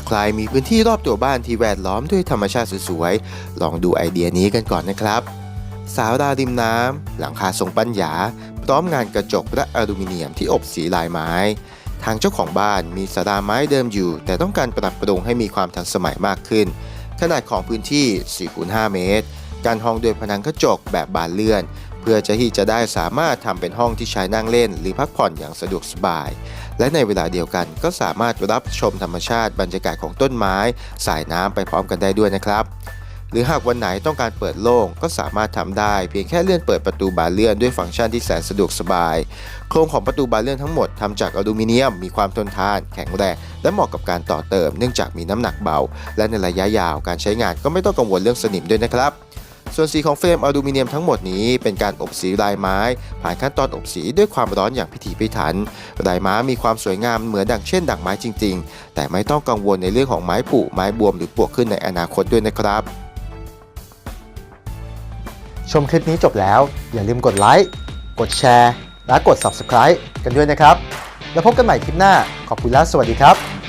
ากใครมีพื้นที่รอบตัวบ้านที่แวดล้อมด้วยธรรมชาติสวยๆ ลองดูไอเดียนี้กันก่อนนะครับ สาวดาริมน้ำ หลังคาทรงปัญญา พร้อมงานกระจกและอลูมิเนียมที่อบสีลายไม้ ทางเจ้าของบ้านมีสาราไม้เดิมอยู่ แต่ต้องการปรับปรุงให้มีความทันสมัยมากขึ้น ขนาดของพื้นที่ 4-5 เมตร การห้องด้วยผนังกระจกแบบบานเลื่อน เพื่อจะที่จะได้สามารถทำเป็นห้องที่ใช้นั่งเล่น หรือพักผ่อนอย่างสะดวกสบาย และในเวลาเดียวกันก็สามารถรับชมธรรมชาติบรรยากาศของต้นไม้ สายน้ำไปพร้อมกันได้ด้วยนะครับ หรือหากวันไหนต้องการเปิดโล่งก็สามารถทำได้ เพียงแค่เลื่อนเปิดประตูบานเลื่อนด้วยฟังก์ชันที่แสนสะดวกสบาย โครงของประตูบานเลื่อนทั้งหมดทำจากอลูมิเนียม มีความทนทาน แข็งแรงและเหมาะกับการต่อเติม เนื่องจากมีน้ำหนักเบา และในระยะยาวการใช้งานก็ไม่ต้องกังวลเรื่องสนิมด้วยนะครับ ส่วนสีของเฟรมอลูมิเนียมทั้งหมดนี้เป็นการอบสีลายไม้ ผ่านขั้นตอนอบสีด้วยความร้อนอย่างพิถีพิถันลายไม้มีความสวยงามเหมือนดังเช่นดังไม้จริง ๆ แต่ไม่ต้องกังวลในเรื่องของไม้ผุไม้บวมหรือปวกขึ้นในอนาคตด้วยนะครับชมคลิปนี้จบแล้ว อย่าลืมกดไลค์ กดแชร์ และกด Subscribe กันด้วยนะครับ แล้วพบกันใหม่คลิปหน้า ขอบคุณและสวัสดีครับ